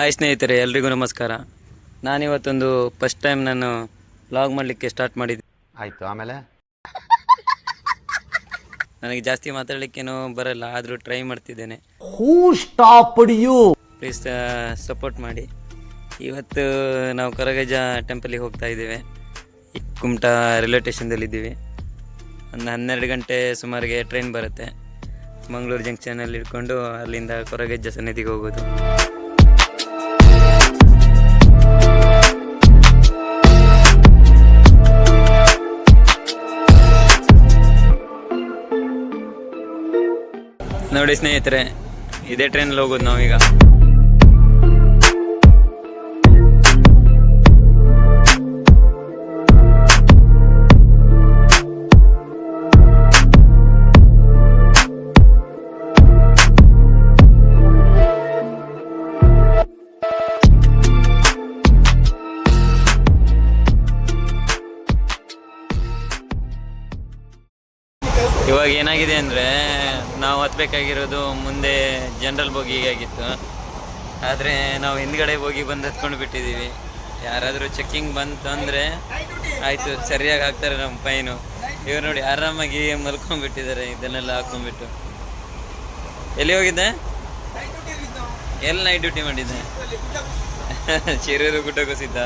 Hi ಸ್ನೇಹಿತರೆ ಎಲ್ರಿಗೂ ನಮಸ್ಕಾರ. ನಾನಿವತ್ತೊಂದು ಫಸ್ಟ್ ಟೈಮ್ ನಾನು ಲಾಗ್ ಮಾಡಲಿಕ್ಕೆ ಸ್ಟಾರ್ಟ್ ಮಾಡಿದ್ದೆ. ಆಯಿತು ಆಮೇಲೆ? ನನಗೆ ಜಾಸ್ತಿ ಮಾತಾಡಲಿಕ್ಕೇನೂ ಬರಲ್ಲ ಆದರೂ ಟ್ರೈ ಮಾಡ್ತಿದ್ದೇನೆ. ಹೂ ಸ್ಟಾಪ್ ಯು ಪ್ಲೀಸ್ ಸಪೋರ್ಟ್ ಮಾಡಿ. ಇವತ್ತು ನಾವು ಕೊರಗಜ್ಜ ಟೆಂಪಲಿಗೆ ಹೋಗ್ತಾ ಇದ್ದೇವೆ. ಈ ಕುಮಟಾ ರೈಲ್ವೆ ಸ್ಟೇಷನ್ದಲ್ಲಿದ್ದೀವಿ ಒಂದು ಹನ್ನೆರಡು ಗಂಟೆ ಸುಮಾರಿಗೆ ಟ್ರೈನ್ ಬರುತ್ತೆ. ಮಂಗಳೂರು ಜಂಕ್ಷನಲ್ಲಿ ಇಟ್ಕೊಂಡು ಅಲ್ಲಿಂದ ಕೊರಗಜ್ಜ ಸನ್ನಿಧಿಗೆ ಹೋಗೋದು. ನೋಡಿ ಸ್ನೇಹಿತರೆ ಇದೇ ಟ್ರೈನಲ್ಲಿ ಹೋಗೋದು ನಾವೀಗ. ಇವಾಗ ಏನಾಗಿದೆ ಅಂದರೆ ನಾವು ಹತ್ಬೇಕಾಗಿರೋದು ಮುಂದೆ ಜನರಲ್ ಬೋಗಿಗಾಗಿತ್ತು. ಆದರೆ ನಾವು ಹಿಂದ್ಗಡೆ ಹೋಗಿ ಬಂದು ಹತ್ಕೊಂಡು ಬಿಟ್ಟಿದ್ದೀವಿ. ಯಾರಾದರೂ ಚೆಕ್ಕಿಂಗ್ ಬಂತು ಅಂದರೆ ಆಯಿತು ಸರಿಯಾಗಿ ಹಾಕ್ತಾರೆ ನಮ್ಮ ಫೈನು ಇವ್ರು ನೋಡಿ ಆರಾಮಾಗಿ ಮಲ್ಕೊಂಡ್ಬಿಟ್ಟಿದ್ದಾರೆ ಇದನ್ನೆಲ್ಲ ಹಾಕೊಂಡ್ಬಿಟ್ಟು. ಎಲ್ಲಿ ಹೋಗಿದ್ದೆ? ಎಲ್ಲಿ ನೈಟ್ ಡ್ಯೂಟಿ ಮಾಡಿದ್ದೆ? ಚಿರೂರು ಗುಡ್ಡ ಕುಸಿದ್ದ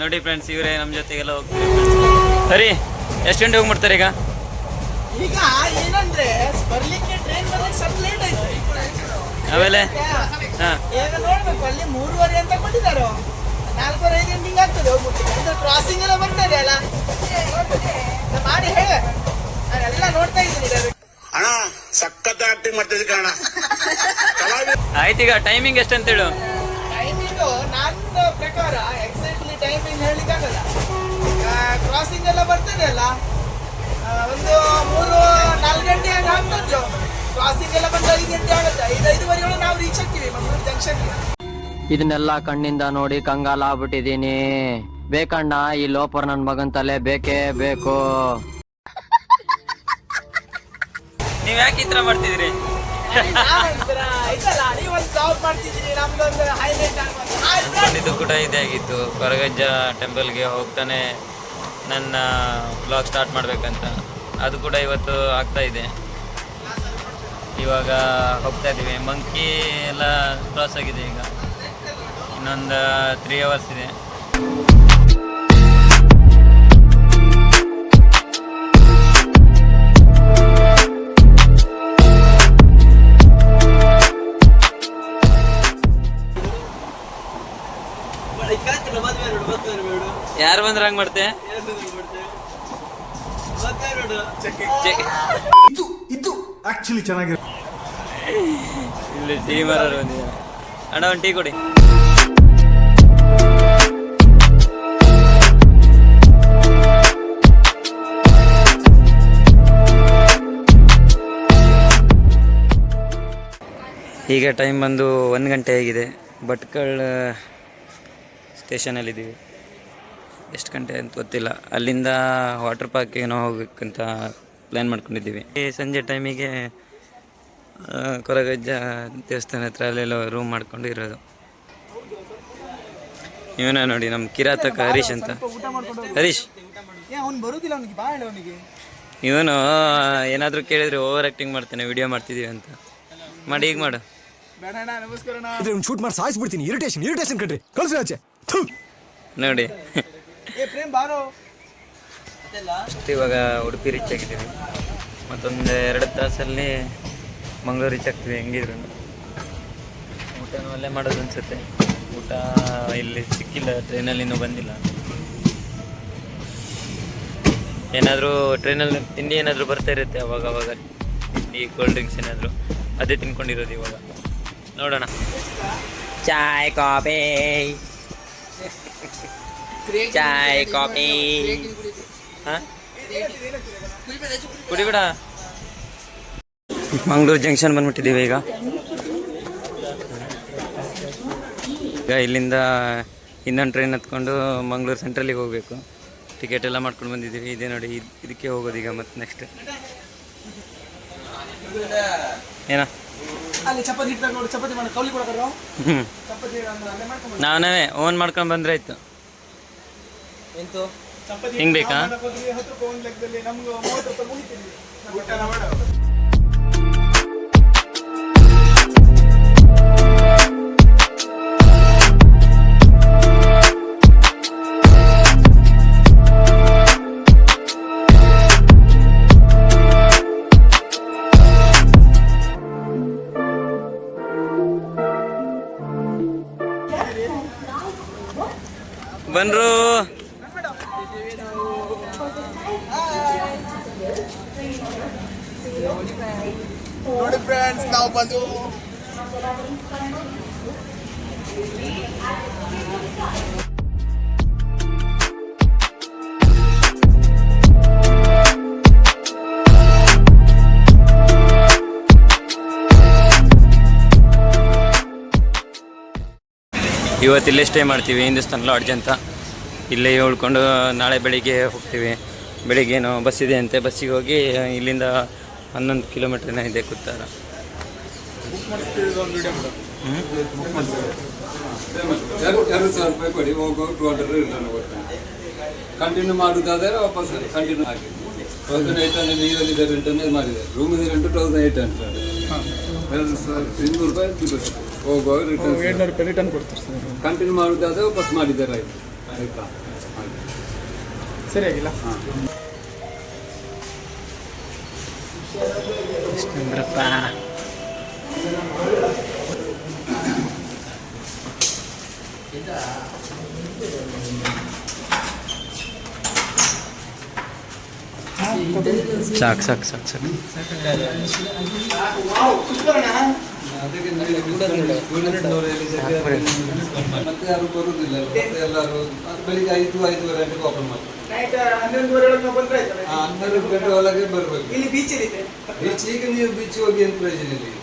ನೋಡಿ ಫ್ರೆಂಡ್ಸ್ ಇವರೇ ನಮ್ಮ ಜೊತೆಗೆಲ್ಲ ಹೋಗ್ತಾರೆ. ಸರಿ. ಎಷ್ಟು ಗಂಟೆ ಹೋಗ್ಬಿಡ್ತಾರೆ ಈಗ? ಈಗ ಏನಂದ್ರೆ ಬರ್ಲಿಕ್ಕೆ ಟ್ರೈನ್ ಬರ್ಲಿಕ್ಕೆ ಸ್ವಲ್ಪ ಲೇಟ್ ಆಯ್ತು. ಆಮೇಲೆ? ಹಾಂ. ಈಗ ನೋಡ್ಬೇಕು ಅಲ್ಲಿ ಮೂರುವರೆ ಅಂತ ಕೊಟ್ಟಿದ್ದಾರೆ ನಾಲ್ಕೂವರೆ ಐದು ಗಂಟೆಗೆ ಆಗ್ತದೆ ಹೋಗ್ಬಿಟ್ಟು. ಕ್ರಾಸಿಂಗ್ ಎಲ್ಲ ಬರ್ತದೆ ಅಲ್ಲ? ನಾನು ಮಾಡಿ ಹೇಳ ನಾನೆಲ್ಲ ನೋಡ್ತಾ ಇದ್ದೀನಿ. ಅಣ್ಣ ಸಖತ್ ಆಕ್ಟಿಂಗ್ ಮಾಡ್ತಿದ್ದೆ ಕಣ ಆಯ್ತು ಈಗ ಟೈಮಿಂಗ್ ಎಷ್ಟು ಅಂತೇಳು ಟೈಮಿಂಗು ನಾನು ಪ್ರಕಾರ ಎಕ್ಸಾಕ್ಟ್ಲಿ ಟೈಮಿಂಗ್ ಹೇಳಿಕ್ಕಾಗಲ್ಲ ಕ್ರಾಸಿಂಗ್ ಎಲ್ಲ ಬರ್ತದೆ ಅಲ್ಲ? ಒಂದು ಮೂರು ನಾಲ್ಕು ಗಂಟೆ ಹಂಗೆ ಆಗ್ತದೆ ಕ್ರಾಸಿಂಗ್ ಎಲ್ಲ ಬಂದು ಐದು ಗಂಟೆ ಆಗುತ್ತೆ. ಐದು ಐದುವರೆ ಒಳಗೆ ನಾವು ರೀಚ್ ಆಗ್ತೀವಿ ಮಂಗಳೂರು ಜಂಕ್ಷನ್ ಇದನ್ನೆಲ್ಲ ಕಣ್ಣಿಂದ ನೋಡಿ ಕಂಗಾಲ ಆಗ್ಬಿಟ್ಟಿದೀನಿ ಬೇಕಣ್ಣ ಈ ಲೋಪರ್ ನನ್ನ ಮಗನ್ ತಲೆ ಬೇಕೇ ಬೇಕು. ನೀವ್ ಯಾಕೆ ಈ ಮಾಡ್ತಿದ್ರಿ ಇದು ಕೂಡ ಇದೇ ಆಗಿತ್ತು. ಕೊರಗಜ್ಜ ಟೆಂಪಲ್ಗೆ ಹೋಗ್ತಾನೆ ನನ್ನ ಬ್ಲಾಗ್ ಸ್ಟಾರ್ಟ್ ಮಾಡಬೇಕಂತ. ಅದು ಕೂಡ ಇವತ್ತು ಆಗ್ತಾ ಇದೆ. ಇವಾಗ ಹೋಗ್ತಾ ಇದ್ದೀವಿ. ಮಂಕಿ ಎಲ್ಲ ಕ್ರಾಸ್ ಆಗಿದೆ ಈಗ. ಇನ್ನೊಂದು ತ್ರೀ ಅವರ್ಸ್ ಇದೆ. ಬಂದ್ರೆ ಹಂಗೆ ಮಾಡ್ತೆ? ಇದು ಇದು ಆಕ್ಚುಲಿ ಚೆನ್ನಾಗಿದೆ. ಇಲ್ಲಿ ಟೀ ಮಾರೋರು ಬಂದಿದ್ದಾರೆ. ಅಣ್ಣ ಒಂದು ಟೀ ಕೊಡಿ. ಈಗ ಟೈಮ್ ಬಂದು ಒಂದು ಗಂಟೆ ಆಗಿದೆ. ಭಟ್ಕಳ ಸ್ಟೇಷನಲ್ಲಿದ್ದೀವಿ. ಎಷ್ಟು ಗಂಟೆ ಅಂತ ಗೊತ್ತಿಲ್ಲ. ಅಲ್ಲಿಂದ ವಾಟರ್ ಪಾರ್ಕ್ ಏನೋ ಹೋಗ್ಬೇಕಂತ ಪ್ಲ್ಯಾನ್ ಮಾಡ್ಕೊಂಡಿದ್ದೀವಿ. ಈ ಸಂಜೆ ಟೈಮಿಗೆ ಕೊರಗಜ್ಜ ದೇವಸ್ಥಾನ ಹತ್ರ ಅಲ್ಲೆಲ್ಲ ರೂಮ್ ಮಾಡ್ಕೊಂಡು ಇರೋದು. ಇವನ ನೋಡಿ ನಮ್ಮ ಕಿರಾತಕ ಹರೀಶ್ ಅಂತ. ಹರೀಶ್. ಇವನು ಏನಾದರೂ ಕೇಳಿದ್ರೆ ಓವರ್ ಆ್ಯಕ್ಟಿಂಗ್ ಮಾಡ್ತಾನೆ ವಿಡಿಯೋ ಮಾಡ್ತಿದ್ದೀವಿ ಅಂತ. ಮಾಡಿ ಈಗ ಮಾಡು. ಶೂಟ್ ಮಾಡಿ ಸಾಯಿಸ್ಬಿಡ್ತೀನಿ ಇರಿಟೇಷನ್ ಇರಿಟೇಷನ್ ಕಟ್ರಿ ಕಳ್ಸಿ ಆಚೆ. ನೋಡಿ. ಅಷ್ಟು ಇವಾಗ ಉಡುಪಿ ರೀಚ್ ಆಗಿದ್ದೀವಿ. ಮತ್ತೊಂದು ಎರಡು ತಾಸಲ್ಲಿ ಮಂಗಳೂರು ರೀಚ್ ಆಗ್ತೀವಿ ಹೆಂಗಿದ್ರು? ಊಟನೂ ಅಲ್ಲೇ ಮಾಡೋದು ಅನ್ಸುತ್ತೆ. ಊಟ ಇಲ್ಲಿ ಸಿಕ್ಕಿಲ್ಲ ಟ್ರೈನಲ್ಲಿ ಇನ್ನೂ ಬಂದಿಲ್ಲ. ಏನಾದರೂ ಟ್ರೈನಲ್ಲಿ ತಿಂಡಿ ಏನಾದರೂ ಬರ್ತಾ ಇರುತ್ತೆ ಅವಾಗ ಅವಾಗ? ತಿಂಡಿ ಕೋಲ್ಡ್ ಡ್ರಿಂಕ್ಸ್ ಏನಾದರೂ? ಅದೇ ತಿನ್ಕೊಂಡಿರೋದು ಇವಾಗ. ನೋಡೋಣ. ಚಾಯ್ ಕಾಫಿ. ಚಾಯ್ ಕಾಫಿ ಕುಡಿಬೇಡ ಮಂಗಳೂರು ಜಂಕ್ಷನ್ ಬಂದ್ಬಿಟ್ಟಿದ್ದೀವಿ ಈಗ. ಈಗ ಇಲ್ಲಿಂದ ಇನ್ನೊಂದು ಟ್ರೈನ್ ಹತ್ಕೊಂಡು ಮಂಗಳೂರು ಸೆಂಟ್ರಲಿಗೆ ಹೋಗಬೇಕು. ಟಿಕೆಟ್ ಎಲ್ಲ ಮಾಡ್ಕೊಂಡು ಬಂದಿದ್ದೀವಿ. ಇದೇ ನೋಡಿ ಇದ್- ಇದಕ್ಕೆ ಹೋಗೋದು ಈಗ ಮತ್ತೆ ನೆಕ್ಸ್ಟ್ ಏನ? ನಾವೇ ಓನ್ ಮಾಡ್ಕೊಂಡು ಬಂದ್ರೆ ಆಯ್ತು. ಎಂತು ಹಿಂಗ್ ಬೇಕಾ? ನಾವು ಫ್ರೆಂಡ್ಸ್ ನಾವು ಬಂದು ಇವತ್ತು ಇಲ್ಲೇ ಸ್ಟೇ ಮಾಡ್ತೀವಿ, ಹಿಂದೂಸ್ತಾನ್ ಲಾಡ್ಜ್ ಅಂತ. ಇಲ್ಲೇ ಉಳ್ಕೊಂಡು ನಾಳೆ ಬೆಳಿಗ್ಗೆ ಹೋಗ್ತೀವಿ. ಬೆಳಿಗ್ಗೆ ಏನು ಬಸ್ ಇದೆ ಅಂತೆ, ಬಸ್ಸಿಗೆ ಹೋಗಿ ಇಲ್ಲಿಂದ ಹನ್ನೊಂದು ಕಿಲೋಮೀಟ್ರಿನ ಇದೆ ಕುತ್ತಾರ. ಹ್ಮ್? ಎರಡು ಸಾವಿರ ರೂಪಾಯಿ ಕೊಡಿ ಹೋಗೋ ಟೂ ಹಂಡ್ರೆಡ್ ರಿಟರ್ನ್ ಕೊಡ್ತೇನೆ ಕಂಟಿನ್ಯೂ ಮಾಡುವುದಾದರೆ ವಾಪಸ್ ಕಂಟಿನ್ಯೂ ಆಗಿ. ತೌಸಂಡ್ ಏಯ್ಟ್ ಹಂಡ್ರೆಡ್ ನೀರಲ್ಲಿ ರಿಟರ್ನ್ ಮಾಡಿದೆ ರೂಮಿನ ರೆಂಟು ತೌಸಂಡ್ ಏಯ್ಟ್ ಹಂಡ್ರೆಡ್ ಎರಡು ಸಾವಿರ ಇನ್ನೂರು ರೂಪಾಯಿ ಸಿಗುತ್ತೆ. ಹೋಗುವಾಗ ರಿಟರ್ನ್ ಏಳ್ನೂರು ರೂಪಾಯಿ ರಿಟರ್ನ್ ಕೊಡ್ತಾರೆ ಸರ್. ಕಂಟಿನ್ಯೂ ಮಾಡುವುದಾದ್ರೆ ವಾಪಸ್ ಮಾಡಿದ್ದಾರೆ. ಆಯ್ತು? ಆಯ್ತಾ ಹಾಗೆ. ಸರಿಯಾಗಿಲ್ಲ ಸಾಕು ಸಾಕು ಸಾಕು ಸಾಕು. ಮತ್ತೆ ಯಾರು ಮತ್ತೆ ಎಲ್ಲರೂ ಬೆಳಿಗ್ಗೆ ಐದು, ಐದುವರೆ ಗಂಟೆಗೆ ಓಪನ್ ಮಾಡ್ತಾರೆ. ನೈಟ್ ಹನ್ನೊಂದುವರೆ ಒಳಗೆ ನಾವು ಬಂದ್ರೆ ಆಯ್ತಲ್ಲ? ಆ, ಹನ್ನೆರಡು ಗಂಟೆ ಒಳಗೆ ಬರ್ಬೇಕು. ಇಲ್ಲಿ ಬೀಚ್ ಇದೆ ಬೀಚ್ ಈಗ ನೀವು ಬೀಚ್ ಹೋಗಿ ಏನು ಪ್ರಯೋಜನ ಇಲ್ಲ? ಈಗ.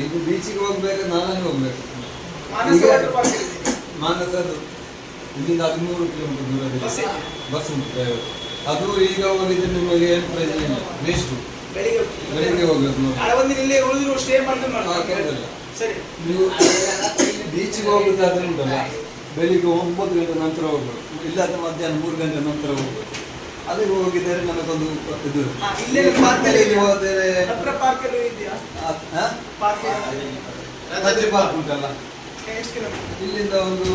ಈಗ ಬೀಚಿಗೆ ಹೋಗ್ಬೇಕು ನಾನೇ ಹೋಗ್ಬೇಕು. ಮಾನಸ ಅದು ವಾಟರ್ ಇದೆ. ಮಾನಸದು ಇಲ್ಲಿಂದ ಹದಿಮೂರು ಕಿಲೋಮೀಟರ್ ದೂರದಲ್ಲಿ ಬಸ್ ಇದೆ. ಬಸ್ ಉಂಟು private. ಅದು ಈಗ ಹೋಗಿದ್ರೆ ನಿಮಗೆ ಏನು ಪ್ರಯೋಜನ ಇಲ್ಲ? ವೇಸ್ಟು ಬೆಳಿಗ್ಗೆ ಬೆಳಿಗ್ಗೆ ಹೋಗ್ಬೇಕು ನೋಡಿ. ನಾಳೆ ಒಂದು ಇಲ್ಲಿ ಉಳಿದ್ರು ಸ್ಟೇ ಮಾಡ್ಕೊಂಡು ಆ, ಕೇಳಿಲ್ಲ. ಸರಿ. ನೀವು ಬೀಚಿಗೆ ಹೋಗುದಾದ್ರೆ ಉಂಟಲ್ಲ? ಬೆಳಿಗ್ಗೆ ಒಂಬತ್ತು ಗಂಟೆ ನಂತರ ಹೋಗ್ಬೇಕು. ಇಲ್ಲಾದ್ರೆ ಮಧ್ಯಾಹ್ನ ಮೂರು ಗಂಟೆ ನಂತರ ಹೋಗ್ಬೇಕು ಅಲ್ಲಿ ಹೋಗಿದ್ದಾರೆ ನಮಗೊಂದು ಇದು ಹೋದರೆ ಪಾರ್ಕ್ ಉಂಟಲ್ಲ. ಇಲ್ಲಿಂದ ಒಂದು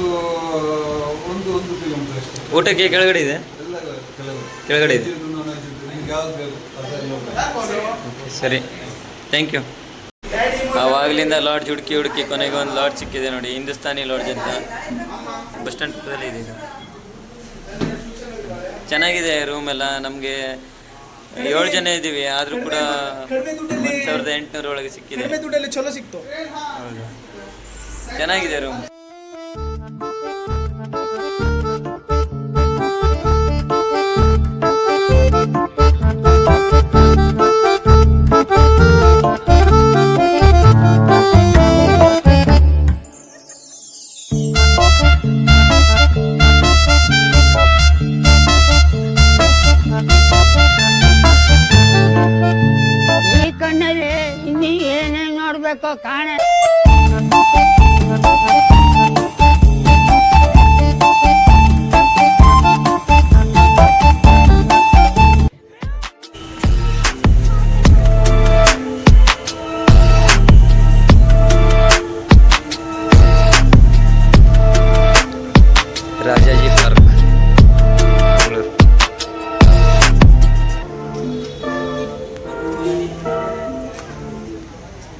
ಒಂದು ಒಂದು ಕಿಲೋಮೀಟರ್ ಅಷ್ಟೇ. ಊಟಕ್ಕೆ ಕೆಳಗಡೆ ಇದೆ? ಕೆಳಗಡೆ. ಇದೆ. ಸರಿ. ಥ್ಯಾಂಕ್ ಯು ಆವಾಗಲಿಂದ ಲಾಡ್ಜ್ ಹುಡುಕಿ ಹುಡುಕಿ ಕೊನೆಗೆ ಒಂದು ಲಾಡ್ಜ್ ಸಿಕ್ಕಿದೆ ನೋಡಿ. ಹಿಂದೂಸ್ತಾನಿ ಲಾಡ್ಜ್ ಅಂತ. ಬಸ್ ಸ್ಟ್ಯಾಂಡ್ ಪಕ್ಕದಲ್ಲಿ ಇದೆ ಇದು. ಚೆನ್ನಾಗಿದೆ ರೂಮ್ ಎಲ್ಲ ನಮಗೆ ಏಳು ಜನ ಇದ್ದೀವಿ ಆದರೂ ಕೂಡ ಒಂದು ಸಾವಿರದ ಎಂಟುನೂರ ಒಳಗೆ ಸಿಕ್ಕಿದೆ ದುಡ್ಡಲ್ಲಿ ಚಲೋ ಸಿಕ್ತು. ಚೆನ್ನಾಗಿದೆ ರೂಮ್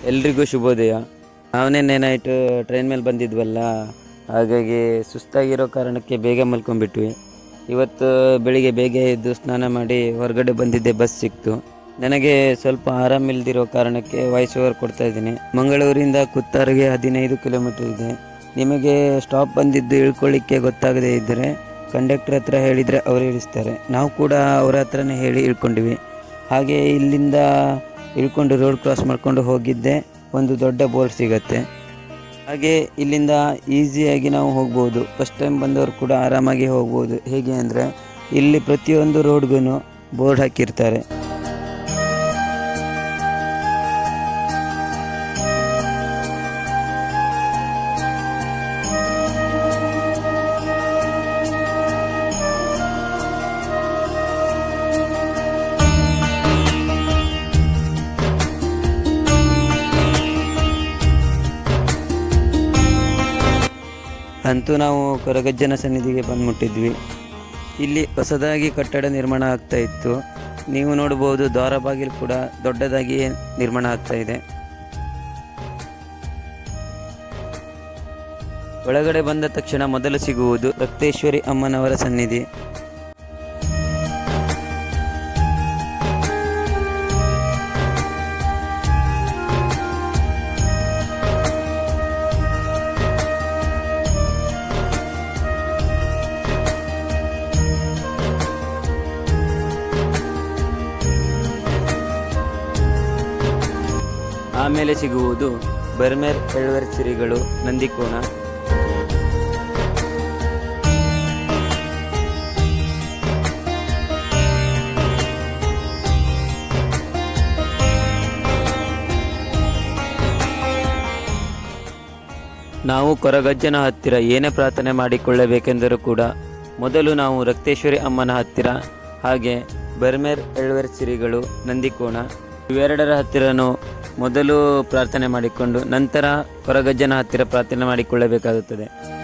ಎಲ್ರಿಗೂ ಶುಭೋದಯ. ನಾವೇ ಟ್ರೈನ್ ಮೇಲೆ ಬಂದಿದ್ವಲ್ಲ, ಹಾಗಾಗಿ ಸುಸ್ತಾಗಿರೋ ಕಾರಣಕ್ಕೆ ಬೇಗ ಮಲ್ಕೊಂಡ್ಬಿಟ್ವಿ. ಇವತ್ತು ಬೆಳಿಗ್ಗೆ ಬೇಗ ಎದ್ದು ಸ್ನಾನ ಮಾಡಿ ಹೊರಗಡೆ ಬಂದಿದ್ದೆ ಬಸ್ ಸಿಕ್ತು. ನನಗೆ ಸ್ವಲ್ಪ ಆರಾಮಿಲ್ದಿರೋ ಕಾರಣಕ್ಕೆ ವಾಯ್ಸ್ ಓವರ್ ಕೊಡ್ತಾ ಇದ್ದೀನಿ. ಮಂಗಳೂರಿಂದ ಕುತ್ತಾರಿಗೆ ಹದಿನೈದು ಕಿಲೋಮೀಟರ್ ಇದೆ. ನಿಮಗೆ ಸ್ಟಾಪ್ ಬಂದಿದ್ದು ಇಳ್ಕೊಳ್ಳಿಕ್ಕೆ ಗೊತ್ತಾಗದೇ ಇದ್ದರೆ ಕಂಡಕ್ಟರ್ ಹತ್ರ ಹೇಳಿದರೆ ಅವರು ಇಳಿಸ್ತಾರೆ. ನಾವು ಕೂಡ ಅವರ ಹತ್ರನೇ ಹೇಳಿ ಇಳ್ಕೊಂಡಿವಿ. ಹಾಗೆ ಇಲ್ಲಿಂದ ಇಳ್ಕೊಂಡು ರೋಡ್ ಕ್ರಾಸ್ ಮಾಡ್ಕೊಂಡು ಹೋಗಿದ್ದೆ. ಒಂದು ದೊಡ್ಡ ಬೋರ್ಡ್ ಸಿಗತ್ತೆ. ಹಾಗೆ ಇಲ್ಲಿಂದ ಈಸಿಯಾಗಿ ನಾವು ಹೋಗ್ಬೋದು. ಫಸ್ಟ್ ಟೈಮ್ ಬಂದವರು ಕೂಡ ಆರಾಮಾಗಿ ಹೋಗ್ಬೋದು. ಹೇಗೆ ಅಂದರೆ ಇಲ್ಲಿ ಪ್ರತಿಯೊಂದು ರೋಡ್ಗೂ ಬೋರ್ಡ್ ಹಾಕಿರ್ತಾರೆ. ಅಂತೂ ನಾವು ಕೊರಗಜ್ಜನ ಸನ್ನಿಧಿಗೆ ಬಂದ್ಬಿಟ್ಟಿದ್ವಿ ಇಲ್ಲಿ ಹೊಸದಾಗಿ ಕಟ್ಟಡ ನಿರ್ಮಾಣ ಆಗ್ತಾ ಇತ್ತು. ನೀವು ನೋಡಬಹುದು ದ್ವಾರ ಬಾಗಿಲು ಕೂಡ ದೊಡ್ಡದಾಗಿ ನಿರ್ಮಾಣ ಆಗ್ತಾ ಇದೆ. ಒಳಗಡೆ ಬಂದ ತಕ್ಷಣ ಮೊದಲು ಸಿಗುವುದು ರಕ್ತೇಶ್ವರಿ ಅಮ್ಮನವರ ಸನ್ನಿಧಿ. ಆಮೇಲೆ ಸಿಗುವುದು. ಬರ್ಮೇರ್ ಎಳ್ವರ್ ಸಿರಿಗಳು ನಂದಿಕೋಣ ನಾವು ಕೊರಗಜ್ಜನ ಹತ್ತಿರ ಏನೇ ಪ್ರಾರ್ಥನೆ ಮಾಡಿಕೊಳ್ಳಬೇಕೆಂದರೂ ಕೂಡ ಮೊದಲು ನಾವು ರಕ್ತೇಶ್ವರಿ ಅಮ್ಮನ ಹತ್ತಿರ ಹಾಗೆ ಬರ್ಮೇರ್ ಎಳ್ವರ್ ಸಿರಿಗಳು ನಂದಿಕೋಣ ಇವೆರಡರ ಹತ್ತಿರನೂ ಮೊದಲು ಪ್ರಾರ್ಥನೆ ಮಾಡಿಕೊಂಡು ನಂತರ ಹೊರಗಜ್ಜನ ಹತ್ತಿರ ಪ್ರಾರ್ಥನೆ ಮಾಡಿಕೊಳ್ಳಬೇಕಾಗುತ್ತದೆ.